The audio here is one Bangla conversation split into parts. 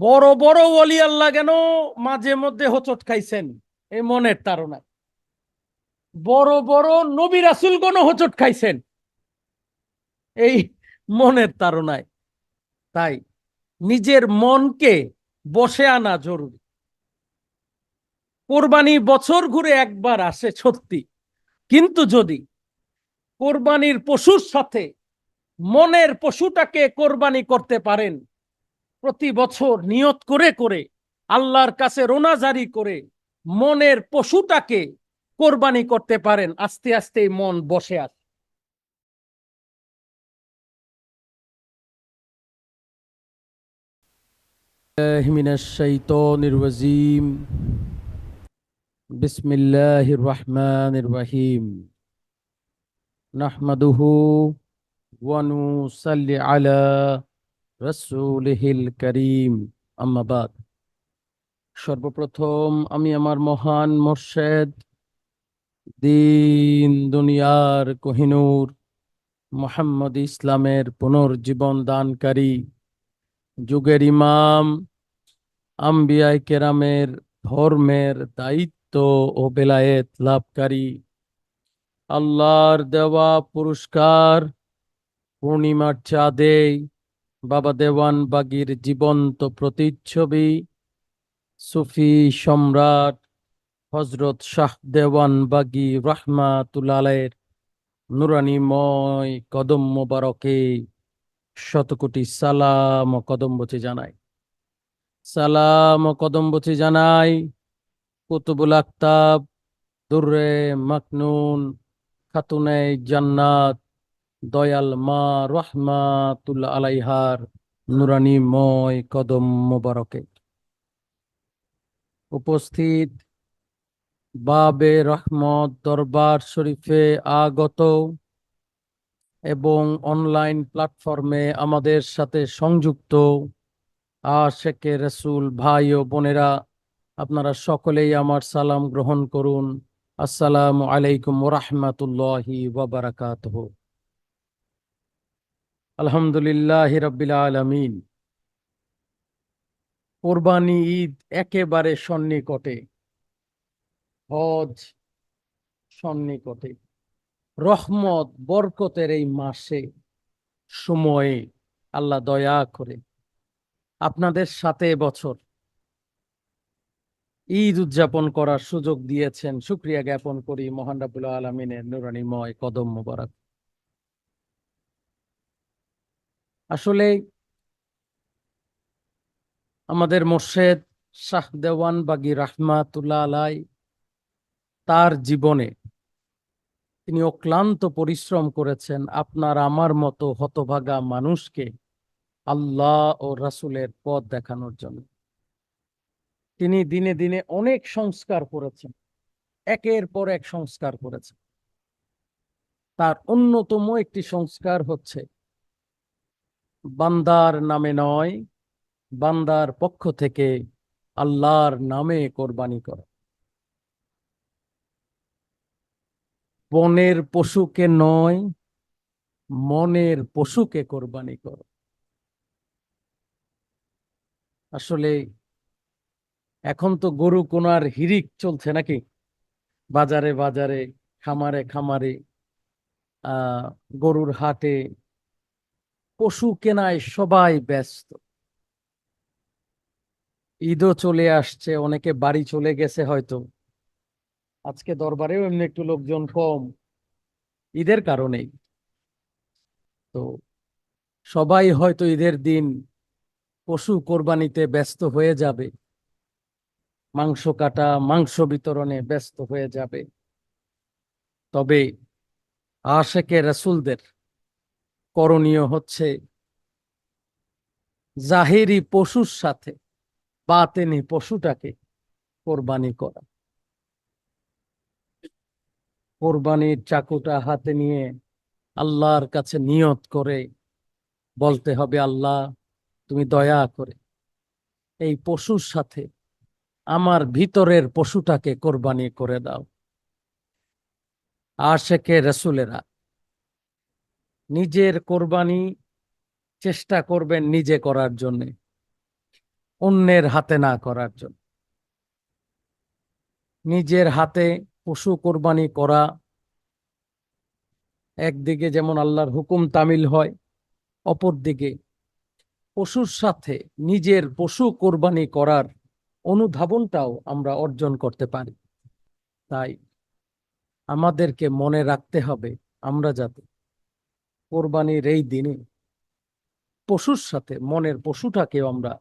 বড় বড় ওলি আল্লাহ কেন মাঝে মধ্যে হোচট খাইছেন? এই মনের তারণায় বড় বড় নবী রাসুল কোন হোচট খাইছেন? এই মনের তারণায় তাই নিজের মনকে বসে আনা জরুরি। কোরবানি বছর ঘুরে একবার আসে সত্যি। কিন্তু যদি কোরবানির পশুর সাথে মনের পশুটাকে কোরবানি করতে পারেন প্রতি বছর নিয়ত করে করে আল্লাহর কাছে রোনা জারি করে মনের পশুটাকে কোরবানি করতে পারেন আস্তে আস্তে মন বসে আসে من الشيطان الرجيم بسم الله الرحمن الرحيم نحمده ونصلي على রসুলহিল করিম। আম্মাবাদ সর্বপ্রথম আমি আমার মহান মোর্শেদ, দিন দুনিয়ার কোহিনুর, মোহাম্মদ ইসলামের পুনর্জীবন দানকারী, যুগের ইমাম, আম্বিয়াই কেরামের ধর্মের দায়িত্ব ও বেলায়েত লাভকারী। আল্লাহর দেওয়া পুরস্কার, পূর্ণিমার চাঁদে বাবা দেওয়ান বাগির জীবন্ত প্রতিচ্ছবি, সুফি সম্রাট হজরত শাহ দেওয়ান বাগি রহমাতুল্লালের নুরানিময় কদম মোবারকে শতকোটি সালাম ও কদম বচে জানাই সালাম ও কদম বচে জানাই কুতুবুল আক্তাব দুর্রে মাকনুন, খাতুনে জান্নাত দয়াল মা রহমাতুল্লাহ আলাইহার নুরানিময় কদম মোবারকে। উপস্থিত বাবে রহমত দরবার শরীফে আগত এবং অনলাইন প্ল্যাটফর্মে আমাদের সাথে সংযুক্ত আশেকে রসুল, ভাই ও বোনেরা, আপনারা সকলেই আমার সালাম গ্রহণ করুন। আসসালামু আলাইকুম রহমতুল্লাহি ওয়াবারাকাত আলহামদুলিল্লাহ রবিল আলমিন। কোরবানি ঈদ একেবারে সন্নিকটে। হজ সন্নিকটে। রহমত, বরকতের এই মাসে সময়ে আল্লাহ দয়া করে আপনাদের সাথে বছর ঈদ উদযাপন করার সুযোগ দিয়েছেন। শুক্রিয়া জ্ঞাপন করি মহান রাবুল আলমিনের নুরানিময় কদম মোবারক। আসলে আমাদের মোর্শেদ শাহ দেওয়ান বাগি রাহমাতুল্লাহ আলাই তার জীবনে তিনি অক্লান্ত পরিশ্রম করেছেন আপনার আমার মতো হতভাগা মানুষকে আল্লাহ ও রাসুলের পথ দেখানোর জন্য। তিনি দিনে দিনে অনেক সংস্কার করেছেন, একের পর এক সংস্কার করেছেন। তার অন্যতম একটি সংস্কার হচ্ছে বান্দার নামে নয়, বান্দার পক্ষ থেকে আল্লাহর নামে কোরবানি করা। বনের পশুকে নয়, মনের পশুকে কোরবানি করো। আসলে এখন তো গরু কোনার হিরিক চলছে নাকি? বাজারে বাজারে, খামারে খামারে গরুর হাটে পশু কেনায় সবাই ব্যস্ত। ঈদও চলে আসছে, অনেকে বাড়ি চলে গেছে হয়তো। আজকে দরবারেও এমনি একটু লোকজন কম। ঈদের কারণেই। তো সবাই হয়তো ঈদের দিন পশু কোরবানিতে ব্যস্ত হয়ে যাবে। মাংস কাটা, মাংস বিতরণে ব্যস্ত হয়ে যাবে। তবে আশেকে রাসুলদের করণীয় হচ্ছে জাহেরি পশুর সাথে বাতেনি পশুটাকে কোরবানি করা। কোরবানির চাকুটা হাতে নিয়ে আল্লাহর কাছে নিয়ত করে বলতে হবে, আল্লাহ, তুমি দয়া করে এই পশুর সাথে আমার ভিতরের পশুটাকে কোরবানি করে দাও। আশেকে রসুলেরা নিজের কোরবানি চেষ্টা করবেন নিজে করার জন্যে, অন্যের হাতে না করার জন্য। নিজের হাতে পশু কোরবানি করা, একদিকে যেমন আল্লাহর হুকুম তামিল হয় অপরদিকে পশুর সাথে নিজের পশু কোরবানি করার অনুধাবনটাও আমরা অর্জন করতে পারি। তাই আমাদেরকে মনে রাখতে হবে, আমরা যাতে কোরবানির এই দিনে পশুর সাথে, মনের পশুটাকেও আমরা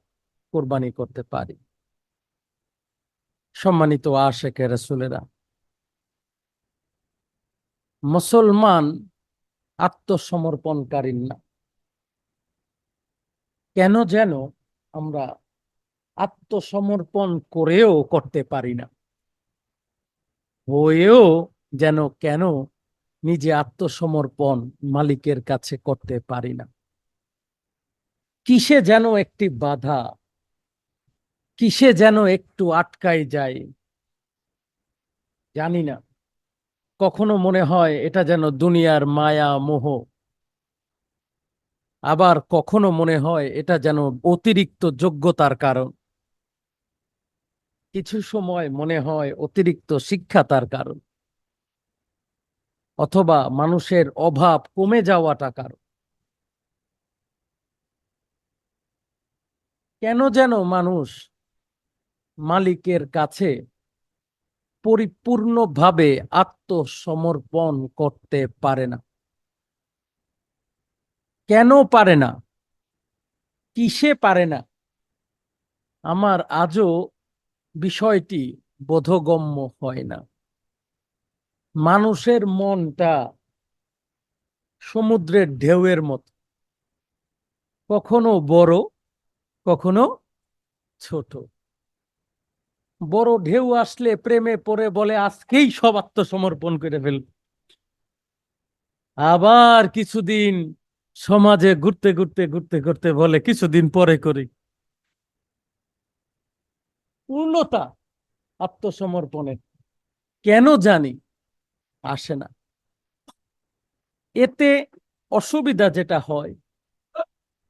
কোরবানি করতে পারি। সম্মানিত আশেকে রসুলেরা, মুসলমান আত্মসমর্পণকারী না। কেন যেন আমরা আত্মসমর্পণ করেও করতে পারি না। হয়েও যেন কেন নিজে আত্মসমর্পণ মালিকের কাছে করতে পারি না। কিসে যেন একটি বাধা, কিসে যেন একটু আটকাই যায় জানি না। কখনো মনে হয় এটা যেন দুনিয়ার মায়া মোহ। আবার কখনো মনে হয় এটা যেন অতিরিক্ত যোগ্যতার কারণ। কিছু সময় মনে হয় অতিরিক্ত শিক্ষা তার কারণ। অথবা মানুষের অভাব কমে যাওয়াটা কারণ। কেন যেন মানুষ মালিকের কাছে পরিপূর্ণভাবে আত্মসমর্পণ করতে পারে না। কেন পারে না? কিসে পারে না? আমার আজও বিষয়টি বোধগম্য হয় না। মানুষের মনটা সমুদ্রের ঢেউয়ের মতো। কখনো বড়, কখনো ছোট। বড় ঢেউ আসলে প্রেমে পড়ে বলে, আজকেই সব আত্মসমর্পণ করে ফেলব। আবার কিছুদিন সমাজে ঘুরতে ঘুরতে ঘুরতে ঘুরতে বলে, কিছুদিন পরে করি। পূর্ণতা আত্মসমর্পণের। কেন জানি আসে না। এতে অসুবিধা যেটা হয়,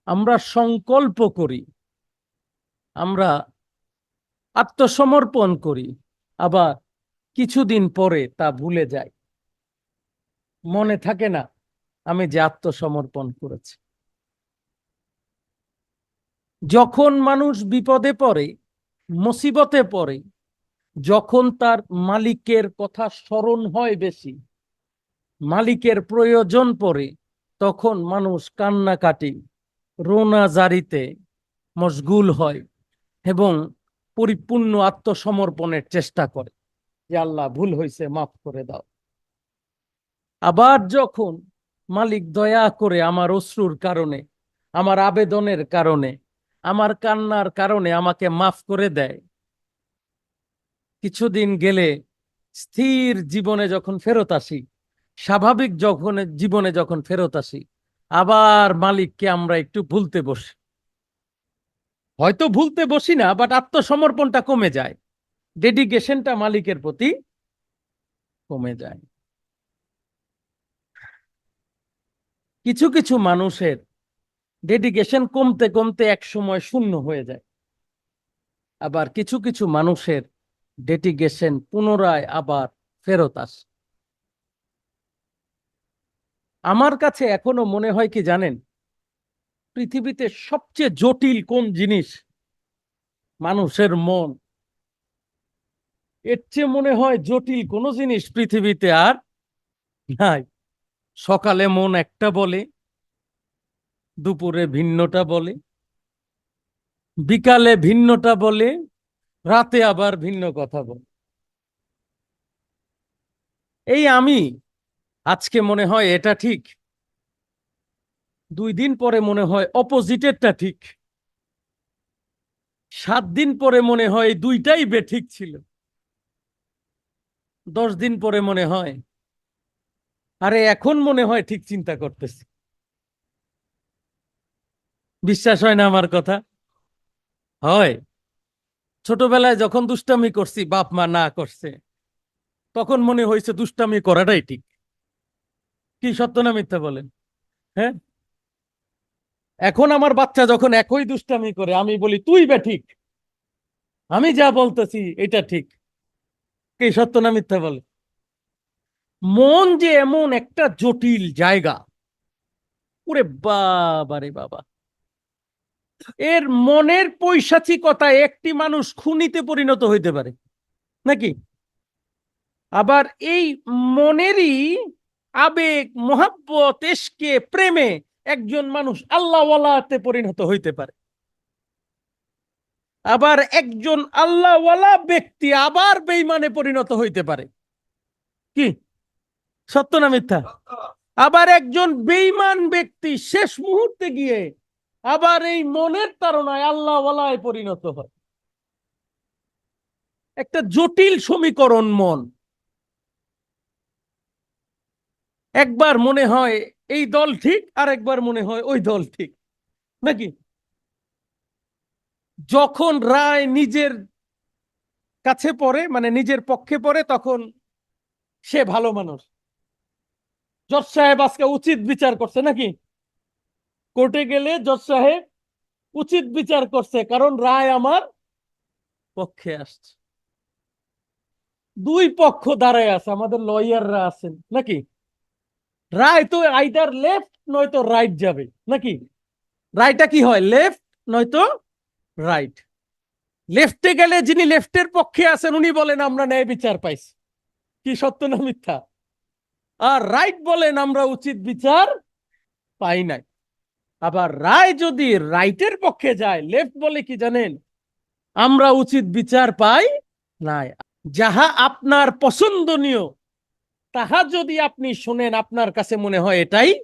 আমরা সংকল্প করি, আমরা আত্মসমর্পণ করি, আবার কিছুদিন পরে তা ভুলে যাই। মনে থাকে না, আমি যে আত্মসমর্পণ করেছি। যখন মানুষ বিপদে পড়ে, মুসিবতে পড়ে যখন তার মালিকের কথা স্মরণ হয় বেশি, মালিকের প্রয়োজন পড়ে, তখন মানুষ কান্নাকাটি, রোনা জারিতে মশগুল হয় এবং পরিপূর্ণ আত্মসমর্পণের চেষ্টা করে যে আল্লাহ ভুল হয়েছে মাফ করে দাও। আবার যখন মালিক দয়া করে আমার অশ্রুর কারণে, আমার আবেদনের কারণে, আমার কান্নার কারণে আমাকে মাফ করে দেয় কিছুদিন গেলে স্থির জীবনে যখন ফেরত আসি, স্বাভাবিক যখন জীবনে যখন ফেরত আসি, আবার মালিককে আমরা একটু ভুলতে বসি। হয়তো ভুলতে বসি না বাট আত্মসমর্পণটা কমে যায়। ডেডিকেশনটা মালিকের প্রতি কমে যায়। কিছু কিছু মানুষের ডেডিকেশন কমতে কমতে এক সময় শূন্য হয়ে যায়। আবার কিছু কিছু মানুষের ডেডিকেশন পুনরায় আবার ফেরত আসে। আমার কাছে এখনও মনে হয় কি জানেন? পৃথিবীতে সবচেয়ে জটিল কোন জিনিস? মানুষের মন। এর চেয়ে মনে হয় জটিল কোন জিনিস পৃথিবীতে আর নাই। সকালে মন একটা বলে, দুপুরে ভিন্নটা বলে, বিকালে ভিন্নটা বলে রাতে আবার ভিন্ন কথা বল। এই আমি, আজকে মনে হয় এটা ঠিক। দুই দিন পরে মনে হয় অপোজিটেরটা ঠিক। সাত দিন পরে মনে হয় দুইটাই বেঠিক ছিল। দশ দিন পরে মনে হয়, আরে এখন মনে হয় ঠিক চিন্তা করতেছি। বিশ্বাস হয় না আমার কথা? হয়। ছোটবেলায় যখন দুষ্টামি করছি, বাপ মা না করছে, তখন মনে হয়েছে দুষ্টামি করাটাই ঠিক। কি সত্য না মিথ্যা বলেন? হ্যাঁ? এখন আমার বাচ্চা যখন একই দুষ্টামি করে, আমি বলি, তুই বে ঠিক। আমি যা বলতেছি, এটা ঠিক। কে সত্য না মিথ্যা বলে মন যে এমন একটা জটিল জায়গা, ওরে বাবা রে বাবা। এর মনের পৈশাচিকতায় একটি মানুষ খুনিতে পরিণত হইতে পারে, নাকি? আবার এই মনেরই আবেগ, মোহাব্বত, এসকে, প্রেমে একজন মানুষ আল্লাহওয়ালাতে পরিণত হইতে পারে। আবার একজন আল্লাহওয়ালা ব্যক্তি আবার বেইমানে পরিণত হইতে পারে। কি? সত্য না মিথ্যা? আবার একজন বেইমান ব্যক্তি শেষ মুহূর্তে গিয়ে আবার এই মনের তারণায় আল্লাহওয়ালায় পরিণত হয়। একটা জটিল সমীকরণ মন। একবার মনে হয় এই দল ঠিক আর একবার মনে হয় ওই দল ঠিক। নাকি? যখন রায় নিজের কাছে পড়ে মানে নিজের পক্ষে পড়ে, তখন সে ভালো মানুষ। জজ সাহেব আজকে উচিত বিচার করছে, নাকি? কোর্টে গেলে জজ সাহেব উচিত বিচার করছে, কারণ রায় আমার পক্ষে আসছে। দুই পক্ষ দাঁড়ায় আছে, আমাদের লয়াররা আছেন, নাকি? রায় তো আইদার লেফট নয়তো রাইট যাবে, নাকি? রায়টা কি হয় লেফট নয়তো রাইট লেফটে গেলে যিনি লেফটের পক্ষে আছেন, উনি বলেন, আমরা ন্যায় বিচার পাইছি। কি সত্য না মিথ্যা? আর রাইট বলেন, আমরা উচিত বিচার পাই নাই। আবার রায় যদি রাইটের পক্ষে যায়, লেফট বলে কি জানেন? আমরা উচিত বিচার পাই নাই। যাহা আপনার পছন্দনীয়, তাহা যদি আপনি শুনেন, আপনার কাছে মনে হয় এটাই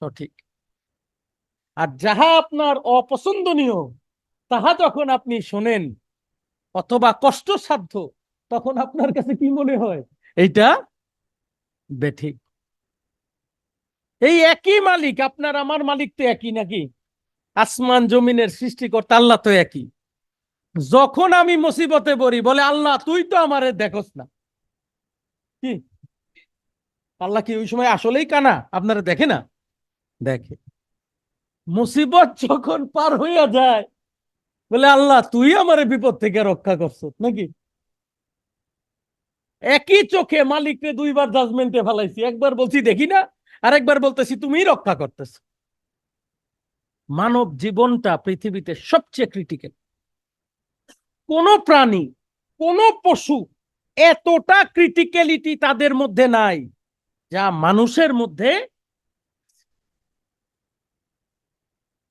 সঠিক। আর যাহা আপনার অপছন্দনীয়, তাহা যখন আপনি শোনেন, অথবা কষ্টসাধ্য, তখন আপনার কাছে কি মনে হয়? এইটা বেঠিক। এই একই মালিক, আপনার আমার মালিক তো একই নাকি? আসমান জমিনের সৃষ্টিকর্তা, আল্লাহ তো একই। যখন আমি মুসিবতে পড়ি, বলে, আল্লাহ, তুই তো আমারে দেখোস না। কি? আল্লাহ কি ওই সময় আসলেই কানা? আপনারা দেখে না? দেখে। মুসিবত যখন পার হইয়া যায়, বলে, আল্লাহ, তুই আমারে বিপদ থেকে রক্ষা করছ, নাকি? একই চোখে মালিককে দুইবার জাজমেন্টে ফেলাইছি। একবার বলছি, দেখি না আর একবার বলতেছি, তুমিই রক্ষা করতেছ। মানব জীবনটা পৃথিবীতে সবচেয়ে ক্রিটিক্যাল কোন প্রাণী, কোন পশু এতটা ক্রিটিক্যালিটি তাদের মধ্যে নাই, যা মানুষের মধ্যে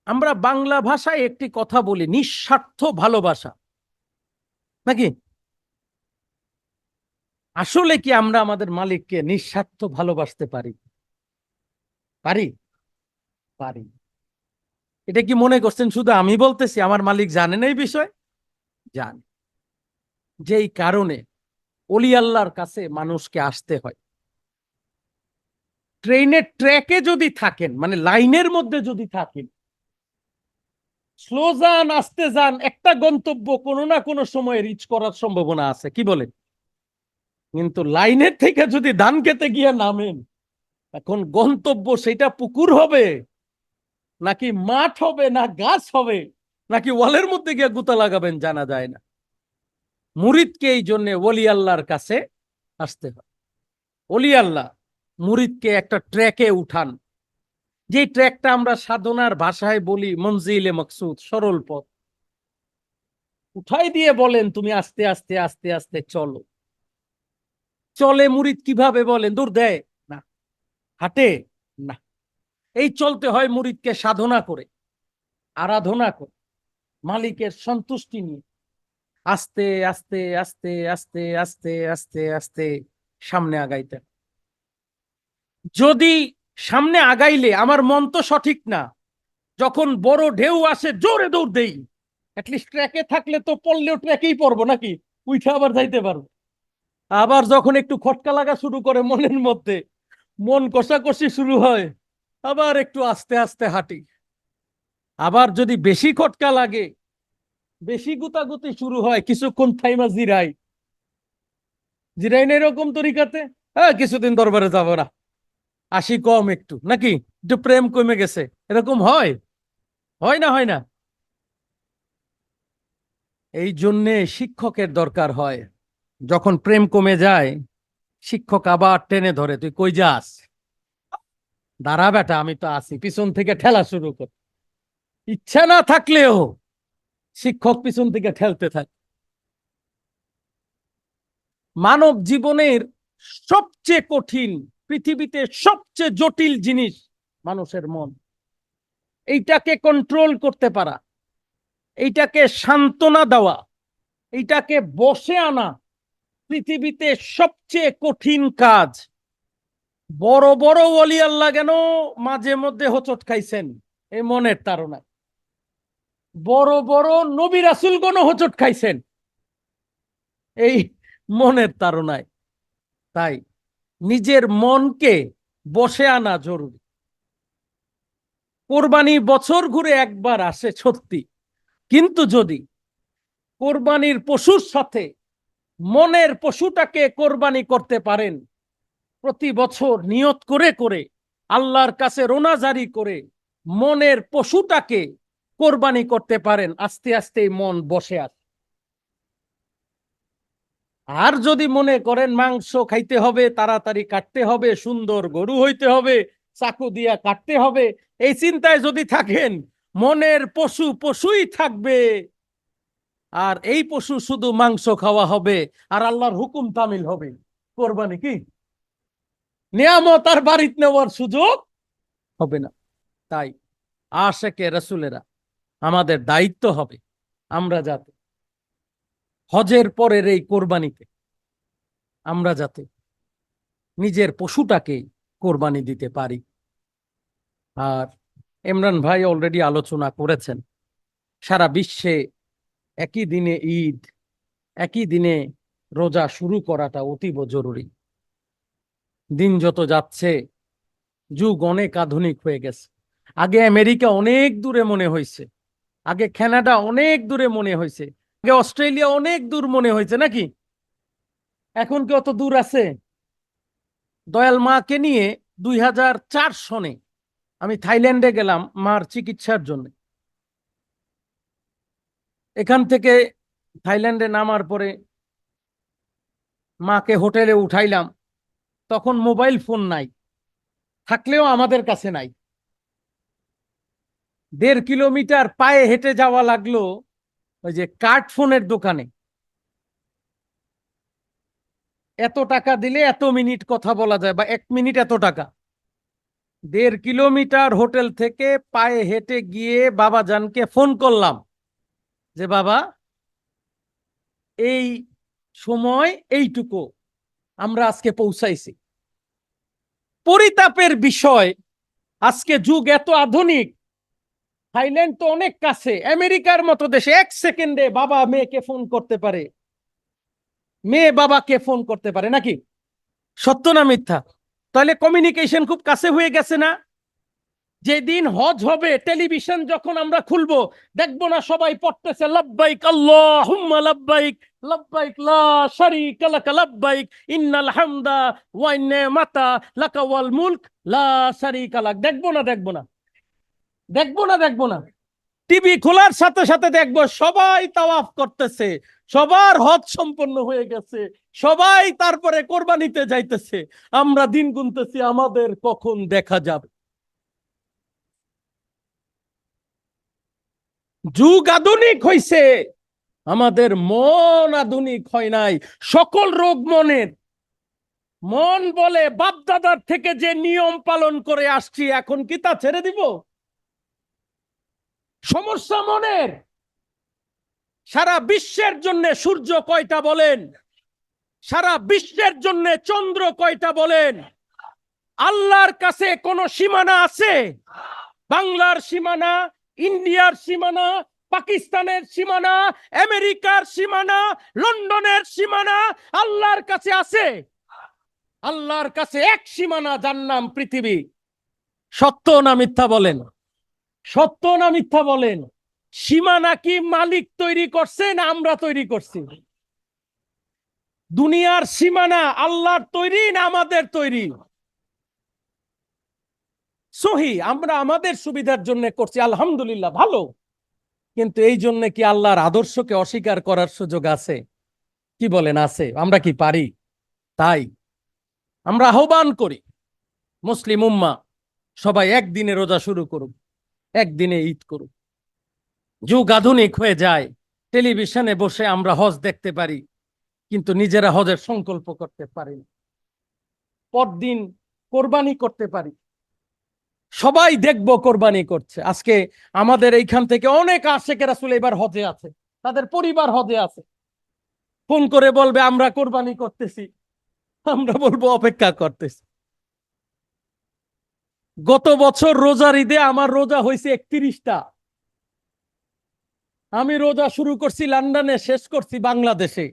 আমরা বাংলা ভাষায় একটি কথা বলি, নিঃস্বার্থ ভালোবাসা। নাকি? আসলে কি আমরা আমাদের মালিককে নিঃস্বার্থ ভালোবাসতে পারি? পারি? পারি। এটা কি মনে করছেন? শুধু আমি বলতেছি, আমার মালিক জানেন এই বিষয়? জানে। যেই কারণে অলি আল্লাহর কাছে মানুষকে আসতে হয়। ট্রেনের ট্র্যাকে যদি থাকেন মানে লাইনের মধ্যে যদি থাকেন, স্লো যান, আসতে যান, একটা গন্তব্য কোনো না কোনো সময় রিচ করার সম্ভাবনা আছে। কি বলেন? কিন্তু লাইনের থেকে যদি ধান খেতে গিয়ে নামেন এখন গন্তব্য সেটা পুকুর হবে, নাকি মাঠ হবে, না গাছ হবে, নাকি ওয়ালের মধ্যে গিয়ে গুতা লাগাবেন জানা যায় না। মুরিদকে এই জন্য ওলি আল্লাহর কাছে আসতে হয়। ওলি আল্লাহ মুরিদকে একটা ট্র্যাকে উঠান। যে ট্র্যাকটা আমরা সাধনার ভাষায় বলি মঞ্জিলে মকসুদ, সরল পথ। উঠাই দিয়ে বলেন, তুমি আস্তে আস্তে আস্তে আস্তে চলো। চলে মুরিদ কীভাবে বলেন, দূর দেয়। হাঁটে? না। এই চলতে হয় মুরিদকে সাধনা করে, আরাধনা করে, মালিকের সন্তুষ্টি নিয়ে। আস্তে আস্তে আস্তে আস্তে আস্তে আস্তে আস্তে সামনে আগাইতেন যদি সামনে আগাইলে আমার মন তো সঠিক না, যখন বড় ঢেউ আসে, জোরে দৌড় দেই। অ্যাটলিস্ট ট্র্যাকে থাকলে তো পড়লেও ট্র্যাকেই পড়ব নাকি? উঠে আবার যাইতে পারব। আবার যখন একটু খটকা লাগা শুরু করে মনের মধ্যে মন কষাকষি শুরু হয়, আবার একটু আস্তে আস্তে হাঁটি। আবার যদি বেশি খটকা লাগে, বেশি গুতাগুতি শুরু হয়, কিছুক্ষণ থাইমা জিরাই। জিরাই না এরকম তরিকাতে হ্যাঁ কিছুদিন দরবারে যাব না। আসি কম একটু। নাকি? একটু প্রেম কমে গেছে। এরকম হয়? হয় না হয় না? এই জন্যে শিক্ষকের দরকার হয়, যখন প্রেম কমে যায় শিক্ষক আবার টেনে ধরে, তুই কই যাস? দাঁড়া বেটা, আমি তো আছি, পিছন থেকে ঠেলা শুরু কর। ইচ্ছা না থাকলেও শিক্ষক পিছন থেকে ঠেলতে থাকে। মানব জীবনের সবচেয়ে কঠিন, পৃথিবীতে সবচেয়ে জটিল জিনিস মানুষের মন। এইটাকে কন্ট্রোল করতে পারা, এইটাকে সান্ত্বনা দেওয়া, এইটাকে বসে আনা পৃথিবীতে সবচেয়ে কঠিন কাজ। বড় বড় ওলি আল্লাহ কেন মাঝে মধ্যে হোচট খাইছেন? এই মনের তারণায় বড় বড় নবী রাসুলগণ হোঁচট খাইছেন? এই মনের তারণায় তাই নিজের মনকে বসে আনা জরুরি। কোরবানি বছর ঘুরে একবার আসে সত্যি। কিন্তু যদি কোরবানির পশুর সাথে মনের পশুটাকে কোরবানি করতে পারেন। প্রতি বছর নিয়ত করে করে, আল্লাহর কাছে রোনা জারি করে মনের পশুটাকে কোরবানি করতে পারেন। আস্তে আস্তে মন বসে আসে আর যদি মনে করেন মাংস খাইতে হবে, তাড়াতাড়ি কাটতে হবে, সুন্দর গরু হইতে হবে, চাকু দিয়া কাটতে হবে, এই চিন্তায় যদি থাকেন, মনের পশু পশুই থাকবে। আর এই পশু শুধু মাংস খাওয়া হবে, আর আল্লাহর হুকুম তামিল হবে। কোরবানি কি? নিয়ামত আর বাড়িত নেওয়ার সুযোগ হবে না। তাই আশেকে রসুলেরা আমাদের দায়িত্ব হবে আমরা যাতে হজের পরের এই কোরবানিতে আমরা যাতে নিজের পশুটাকে কোরবানি দিতে পারি। আর ইমরান ভাই অলরেডি আলোচনা করেছেন, সারা বিশ্বে একই দিনে ঈদ, একই দিনে রোজা শুরু করাটা অতীব জরুরি। দিন যত যাচ্ছে, যুগ অনেক আধুনিক হয়ে গেছে। আগে আমেরিকা অনেক দূরে মনে হয়েছে, আগে কানাডা অনেক দূরে মনে হয়েছে, আগে অস্ট্রেলিয়া অনেক দূর মনে হয়েছে, নাকি? এখন কি অত দূর আছে? দয়াল মাকে নিয়ে দুই হাজার চার সনে আমি থাইল্যান্ডে গেলাম মার চিকিৎসার জন্য। এখান থেকে থাইল্যান্ডে নামার পরে মাকে হোটেলে উঠাইলাম। তখন মোবাইল ফোন নাই, থাকলেও আমাদের কাছে নাই। দেড় কিলোমিটার পায়ে হেঁটে যাওয়া লাগল ওই যে কার্ড ফোনের দোকানে। এত টাকা দিলে এত মিনিট কথা বলা যায় বা এক মিনিট এত টাকা। দেড় কিলোমিটার হোটেল থেকে পায়ে হেঁটে গিয়ে বাবা জানকে ফোন করলাম। যে বাবা, এই সময় এইটুকু আমরা আজকে পৌঁছাইছি। পরিতাপের বিষয়, আজকে যুগ এত আধুনিক। থাইল্যান্ড তো অনেক কাছে, আমেরিকার মতো দেশে এক সেকেন্ডে বাবা মেয়েকে ফোন করতে পারে। মেয়ে বাবাকে ফোন করতে পারে, নাকি? সত্য না মিথ্যা? তাহলে কমিউনিকেশন খুব কাছে হয়ে গেছে না? যেদিন হজ হবে, টেলিভিশন যখন আমরা খুলবো, দেখব না সবাই পড়তেছে, লাব্বাইক লাক দেখব না টিভি খোলার সাথে সাথে দেখব সবাই করতেছে, সবার হজ সম্পন্ন হয়ে গেছে, সবাই তারপরে কোরবানিতে যাইতেছে। আমরা দিন গুনতেছি, আমাদের কখন দেখা যাবে? যুগ আধুনিক হইছে। আমাদের মন আধুনিক হয় নাই। সকল রোগ মনের। মন বলে বাপদাদার থেকে যে নিয়ম পালন করে আসছি, এখন কি তা ছেড়ে দিব? সমস্যা মনের। সারা বিশ্বের জন্য সূর্য কয়টা বলেন? সারা বিশ্বের জন্য চন্দ্র কয়টা বলেন? আল্লাহর কাছে কোন সীমানা আছে? বাংলার সীমানা ইন্ডিয়ার সীমানা, পাকিস্তানের সীমানা, আমেরিকার সীমানা, লন্ডনের সীমানা, আল্লাহর কাছে আছে। আল্লাহর কাছে এক সীমানা, যার নাম পৃথিবী। সত্য না মিথ্যা বলেন? সত্য না মিথ্যা বলেন? সীমানা কি মালিক তৈরি করছে না আমরা তৈরি করছি? দুনিয়ার সীমানা আল্লাহর তৈরি না আমাদের তৈরি? সহি, আমরা আমাদের সুবিধার জন্য করছি, আলহামদুলিল্লাহ, ভালো। কিন্তু এই জন্য কি আল্লাহর আদর্শকে অস্বীকার করার সুযোগ আছে? কি বলেন, আছে। আমরা কি পারি? তাই। আমরা আহ্বান করি, মুসলিম উম্মা, সবাই একদিনে রোজা শুরু করুক, একদিনে ঈদ করুক। যুগ আধুনিক হয়ে যায়, টেলিভিশনে বসে আমরা হজ দেখতে পারি, কিন্তু নিজেরা হজের সংকল্প করতে পারি না। পরদিন কোরবানি করতে পারি সবাই দেখব কোরবানি করছে। আজকে আমাদের এইখান থেকে অনেক আশেখ রাসুল এবার হজে আছে। তাদের পরিবার হজে আছে। ফোন করে বলবে, আমরা কোরবানি করতেছি। আমরা বলব, অপেক্ষা করতেছি। গত বছর রোজার ঈদে আমার রোজা হয়েছে একত্রিশটা। আমি রোজা শুরু করছি লন্ডনে, শেষ করছি বাংলাদেশে।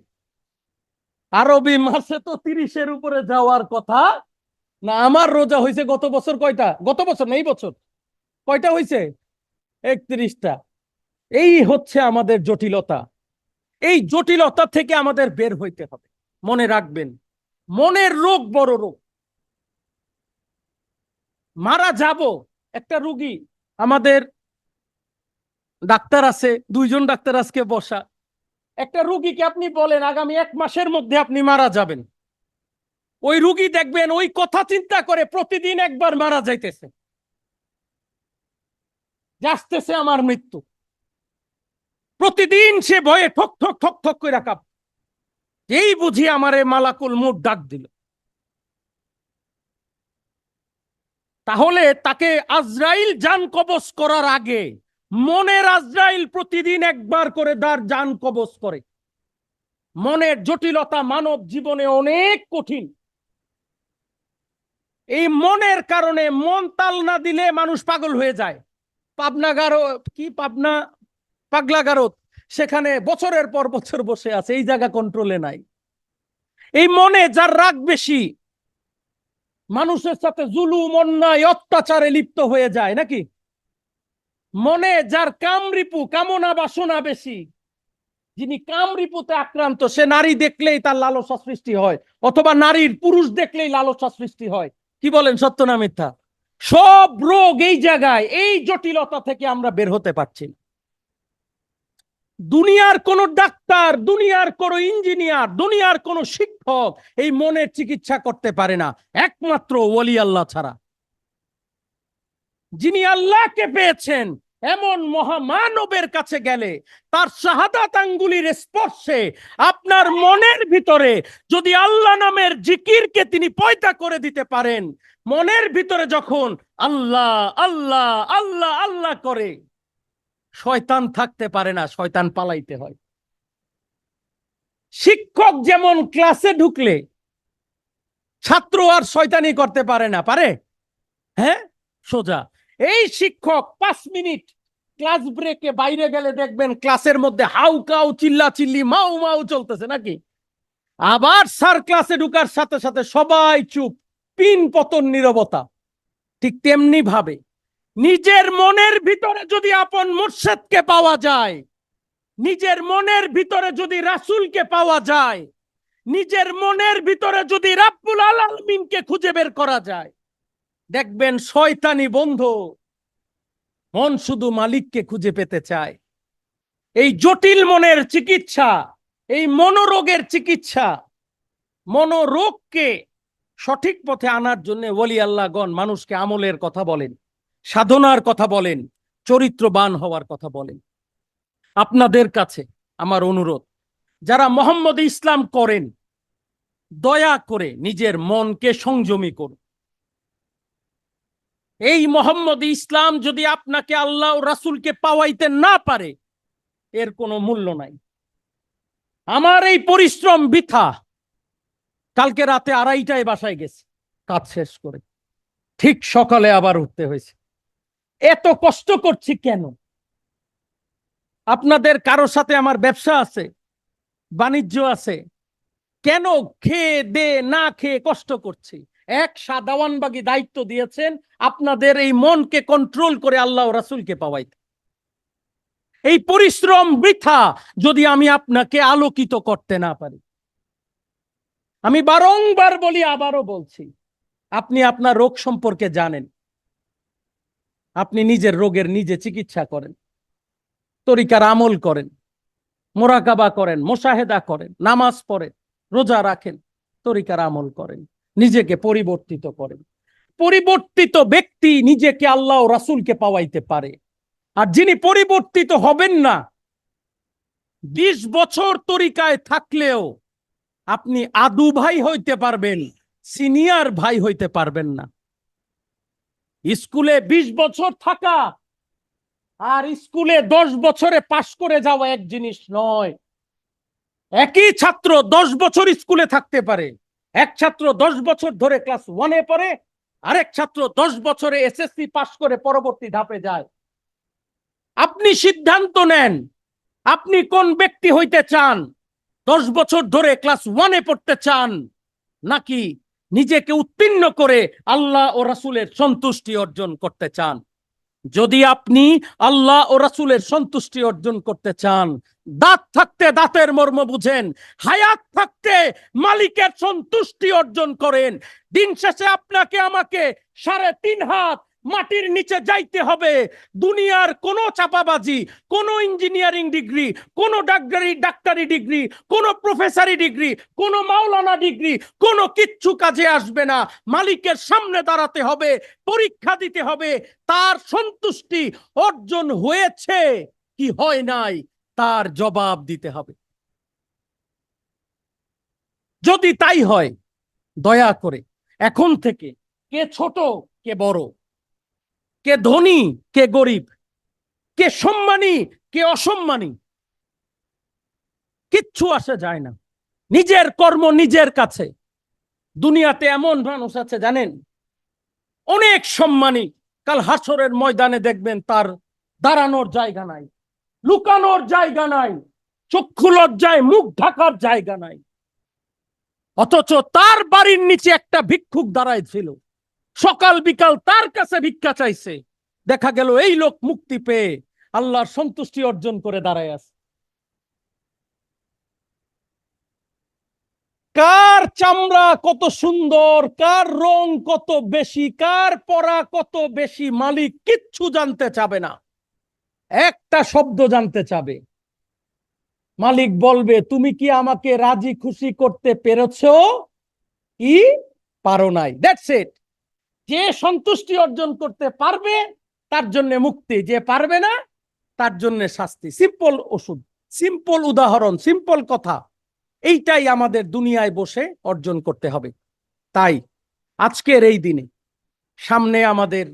আরবি মাসে তো তিরিশের উপরে যাওয়ার কথা। না, আমার রোজা হয়েছে গত বছর কয়টা? গত বছর না, এই বছর। কয়টা হয়েছে একত্রিশটা। এই হচ্ছে আমাদের জটিলতা। এই জটিলতা থেকে আমাদের বের হইতে হবে। মনে রাখবেন, মনের রোগ বড় রোগ। মারা যাব একটা রুগী। আমাদের ডাক্তার আছে, দুইজন ডাক্তার আজকে বসা। একটা রুগীকে আপনি বলেন, আগামী এক মাসের মধ্যে আপনি মারা যাবেন। ওই রুগী দেখবেন, ওই কথা চিন্তা করে প্রতিদিন একবার মারা যাইতেছে। আসতেছে আমার মৃত্যু। প্রতিদিন সে ভয়ে ঠক ঠক ঠক ঠক করে রাখা এই বুঝি আমারে মালাকুল মুখ ডাক দিল। তাহলে তাকে আজরাইল জান কবজ করার আগে মনের আজরাইল প্রতিদিন একবার করে তার জান কবজ করে। মনের জটিলতা মানব জীবনে অনেক কঠিন। এই মনের কারণে মন তাল না দিলে মানুষ পাগল হয়ে যায়। পাবনা গারো, কি পাবনা? পাগলা গারত সেখানে বছরের পর বছর বসে আছে, এই জায়গা কন্ট্রোলে নাই। এই মনে যার রাগ বেশি, মানুষের সাথে জুলুম, অন্যায়, অত্যাচারে লিপ্ত হয়ে যায়, নাকি? মনে যার কামরিপু, কামনা বাসনা বেশি, যিনি কামরিপুতে আক্রান্ত, সে নারী দেখলেই তার লালসা সৃষ্টি হয়, অথবা নারীর পুরুষ দেখলেই লালসা সৃষ্টি হয়। কি বলেন, সত্য না মিথ্যা? সব রোগ এই জায়গায়, এই জটিলতা থেকে আমরা বের হতে পারছি না। দুনিয়ার কোন ডাক্তার, দুনিয়ার কোন ইঞ্জিনিয়ার, দুনিয়ার কোন শিক্ষক এই মনের চিকিৎসা করতে পারে না, একমাত্র ওলি আল্লাহ ছাড়া। যিনি আল্লাহকে পেয়েছেন এমন মহামানবের কাছে গেলে তার শাহাদাত আঙ্গুলির স্পর্শে আপনার মনের ভিতরে যদি আল্লাহ নামের জিকিরকে তিনি পয়দা করে দিতে পারেন, মনের ভিতরে যখন আল্লাহ আল্লাহ আল্লাহ আল্লাহ করে, শয়তান থাকতে পারে না, শয়তান পালাইতে হয়। শিক্ষক যেমন ক্লাসে ঢুকলে ছাত্র আর শয়তানি করতে পারে না, পারে? হ্যাঁ? সোজা। এই শিক্ষক, পাঁচ মিনিট। ক্লাস ব্রেকে বাইরে গেলে দেখবেন ক্লাসের মধ্যে হাউ কাউ চিল্লা চিল্লি, মাউ মাউ চলতেছে নাকি? আবার স্যার ক্লাসে ঢুকার সাথে সাথে সবাই চুপ, পিন পতন নীরবতা। ঠিক তেমনি ভাবে, নিজের মনের ভিতরে যদি আপন মুর্শেদকে পাওয়া যায়, নিজের মনের ভিতরে যদি রাসুলকে পাওয়া যায়, নিজের মনের ভিতরে যদি রাব্বুল আলামিনকে খুঁজে বের করা যায় দেখবেন শয়তানি বন্ধ মন শুধু মালিককে খুঁজে পেতে চায়। এই জটিল মনের চিকিৎসা, এই মনোরোগের চিকিৎসা মনোরোগকে সঠিক পথে আনার জন্য ওলি আল্লাহগণ মানুষকে আমলের কথা বলেন, সাধনার কথা বলেন, চরিত্রবান হওয়ার কথা বলেন। আপনাদের কাছে আমার অনুরোধ, যারা মোহাম্মদ ইসলাম করেন, দয়া করে নিজের মনকে সংযমী করুন। এই মোহাম্মদ ইসলাম যদি আপনাকে আল্লাহ রাসুলকে পাওয়াইতে না পারে, এর কোনো মূল্য নাই। আমার এই পরিশ্রম বৃথা। কালকে রাতে আড়াইটায় বাসায় গেছে, কাজ শেষ করে। ঠিক সকালে আবার উঠতে হয়েছে। এত কষ্ট করছি কেন? আপনাদের কারোর সাথে আমার ব্যবসা আছে, বাণিজ্য আছে। কেন খেয়ে দে না খেয়ে কষ্ট করছি? এক সাদাওয়ানবাগি দায়িত্ব দিয়েছেন আপনাদের এই মনকে কন্ট্রোল করে আল্লাহ রাসুলকে পাওয়াইতে। এই পরিশ্রম বৃথা যদি আমি আপনাকে আলোকিত করতে না পারি। আমি বারংবার বলি, আবারও বলছি, আপনি আপনার রোগ সম্পর্কে জানেন। আপনি নিজের রোগের নিজে চিকিৎসা করেন। তরিকার আমল করেন। মোরাকাবা করেন, মোশাহেদা করেন, নামাজ পড়েন, রোজা রাখেন, তরিকার আমল করেন। নিজেকে পরিবর্তিত করেন পরিবর্তিত ব্যক্তি নিজেকে আল্লাহ ও রাসূলকে পাওয়াইতে পারে। আর যিনি পরিবর্তিত হবেন না, বিশ বছর তরিকায় থাকলেও আপনি আদু ভাই হইতে পারবেন, সিনিয়র ভাই হইতে পারবেন না। স্কুলে ২০ বছর থাকা আর স্কুলে দশ বছরে পাশ করে যাওয়া এক জিনিস নয়। একই ছাত্র দশ বছর স্কুলে থাকতে পারে। এক ছাত্র দশ বছর ধরে ক্লাস ওয়ানে পড়ে, আরেক ছাত্র দশ বছরে এসএসসি পাশ করে পরবর্তী ধাপে যায়। আপনি সিদ্ধান্ত নেন, আপনি কোন ব্যক্তি হইতে চান? দশ বছর ধরে ক্লাস ওয়ানে পড়তে চান, নাকি নিজেকে উত্তীর্ণ করে আল্লাহ ও রাসূলের সন্তুষ্টি অর্জন করতে চান? যদি আপনি আল্লাহ ও রাসুলের সন্তুষ্টি অর্জন করতে চান, দাঁত থাকতে দাঁতের মর্ম বুঝেন, হায়াত থাকতে মালিকের সন্তুষ্টি অর্জন করেন, দিন শেষে আপনাকে, আমাকে সাড়ে তিন হাত মাটির নিচে যাইতে হবে। দুনিয়ার কোনো চাপাবাজি, কোনো ইঞ্জিনিয়ারিং ডিগ্রি, কোনো ডাক্তারি ডাক্তারি ডিগ্রি, কোনো প্রফেসারি ডিগ্রি, কোনো মাওলানা ডিগ্রি, কোনো কিচ্ছু কাজে আসবে না। মালিকের সামনে দাঁড়াতে হবে, পরীক্ষা দিতে হবে। তার সন্তুষ্টি অর্জন হয়েছে কি হয় নাই, তার জবাব দিতে হবে। যদি তাই হয়, দয়া করে, এখন থেকে, কে ছোট, কে বড় কে ধনী, কে গরিব, কে সম্মানী, কে অসম্মানী। কিচ্ছু আসে যায় না। নিজের কর্ম নিজের কাছে। দুনিয়াতে এমন মানুষ আছে, জানেন? অনেক সম্মানী। কাল হাসরের ময়দানে দেখবেন তার দাঁড়ানোর জায়গা নাই, লুকানোর জায়গা নাই, চক্ষু লজ্জায়, মুখ ঢাকার জায়গা নাই। অথচ তার বাড়ির নিচে একটা ভিক্ষুক দাঁড়ায় ছিল। সকাল বিকাল তার কাছে ভিক্ষা চাইছে। দেখা গেল এই লোক মুক্তি পেয়ে আল্লাহর সন্তুষ্টি অর্জন করে দাঁড়ায় আছে। কার চামড়া কত সুন্দর, কার রং কত বেশি, কার পরা কত বেশি মালিক কিচ্ছু জানতে চাবে না। একটা শব্দ জানতে চাবে। মালিক বলবে, তুমি কি আমাকে রাজি খুশি করতে পেরেছ? কি পারো নাই। দ্যাটস ইট যে সন্তুষ্টি অর্জন করতে পারবে, তার জন্য মুক্তি। যে পারবে না, তার জন্য শাস্তি। সিম্পল ওষুধ সিম্পল উদাহরণ সিম্পল কথা। এইটাই আমাদের দুনিয়ায় বসে অর্জন করতে হবে। তাই আজকের এই দিনে সামনে আমাদের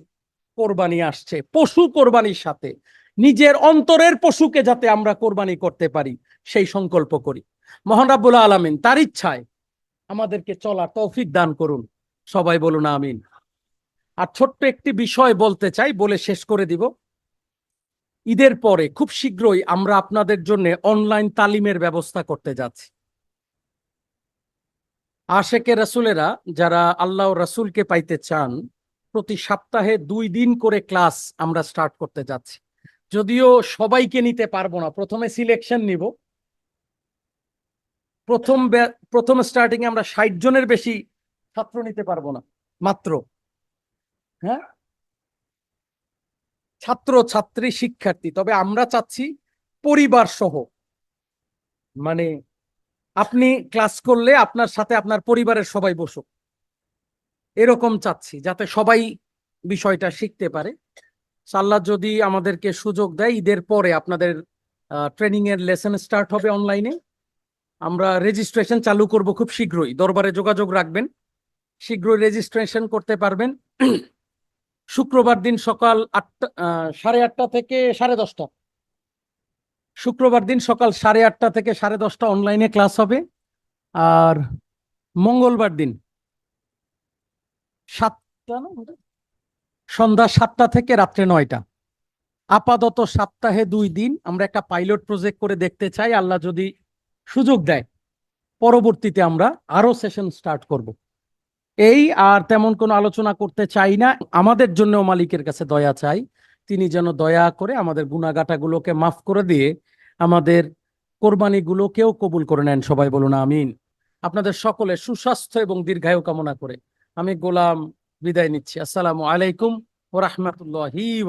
কোরবানি আসছে। পশু কোরবানির সাথে, নিজের অন্তরের পশুকে যাতে আমরা কোরবানি করতে পারি, সেই সংকল্প করি। মহান রাব্বুল আলামিন, তার ইচ্ছায় আমাদেরকে চলার তৌফিক দান করুন। সবাই বলুন, আমিন। আর ছোট্ট একটি বিষয় বলতে চাই, বলে শেষ করে দিব। ঈদের পরে খুব শীঘ্রই আমরা আপনাদের জন্য অনলাইন তালিমের ব্যবস্থা করতে যাচ্ছি। আশেকে রাসুলেরা যারা আল্লাহ রাসুলকে পাইতে চান, প্রতি সপ্তাহে দুই দিন করে ক্লাস আমরা স্টার্ট করতে যাচ্ছি। যদিও সবাইকে নিতে পারব না, প্রথমে সিলেকশন নিব। প্রথম প্রথম স্টার্টিং আমরা ষাট জনের বেশি ছাত্র নিতে পারব না, মাত্র। হ্যাঁ? ছাত্র, ছাত্রী, শিক্ষার্থী, তবে আমরা চাচ্ছি পরিবার সহ। মানে আপনি ক্লাস করলে আপনার সাথে আপনার পরিবারের সবাই বসুক। এরকম চাচ্ছি, যাতে সবাই বিষয়টা শিখতে পারে। আল্লাহ যদি আমাদেরকে সুযোগ দেয়, ঈদের পরে আপনাদের ট্রেনিং এর লেসন স্টার্ট হবে অনলাইনে। আমরা রেজিস্ট্রেশন চালু করব খুব শীঘ্রই। দরবারে যোগাযোগ রাখবেন। শীঘ্রই রেজিস্ট্রেশন করতে পারবেন। শুক্রবার দিন সকাল আটটা সাড়ে আটটা থেকে সাড়ে দশটা। শুক্রবার দিন সকাল সাড়ে আটটা থেকে সাড়ে দশটা অনলাইনে ক্লাস হবে। আর মঙ্গলবার দিন সাতটা না সন্ধ্যা সাতটা থেকে রাত্রে নয়টা। আপাতত সপ্তাহে দুই দিন আমরা একটা পাইলট প্রজেক্ট করে দেখতে চাই। আল্লাহ যদি সুযোগ দেয়, পরবর্তীতে আমরা আরও সেশন স্টার্ট করব। এই আর তেমন কোনো আলোচনা করতে চাই না। আমাদের জন্য মালিকের কাছে দয়া চাই। তিনি যেন দয়া করে আমাদের গুণাগাটাগুলোকে মাফ করে দিয়ে আমাদের কোরবানিগুলোকেও কবুল করে নেন। সবাই বলুন, আমিন। আপনাদের সকলে সুস্বাস্থ্য এবং দীর্ঘায়ু কামনা করে আমি গোলাম বিদায় নিচ্ছি। আসসালামু আলাইকুম ও রহমতুল্লাহি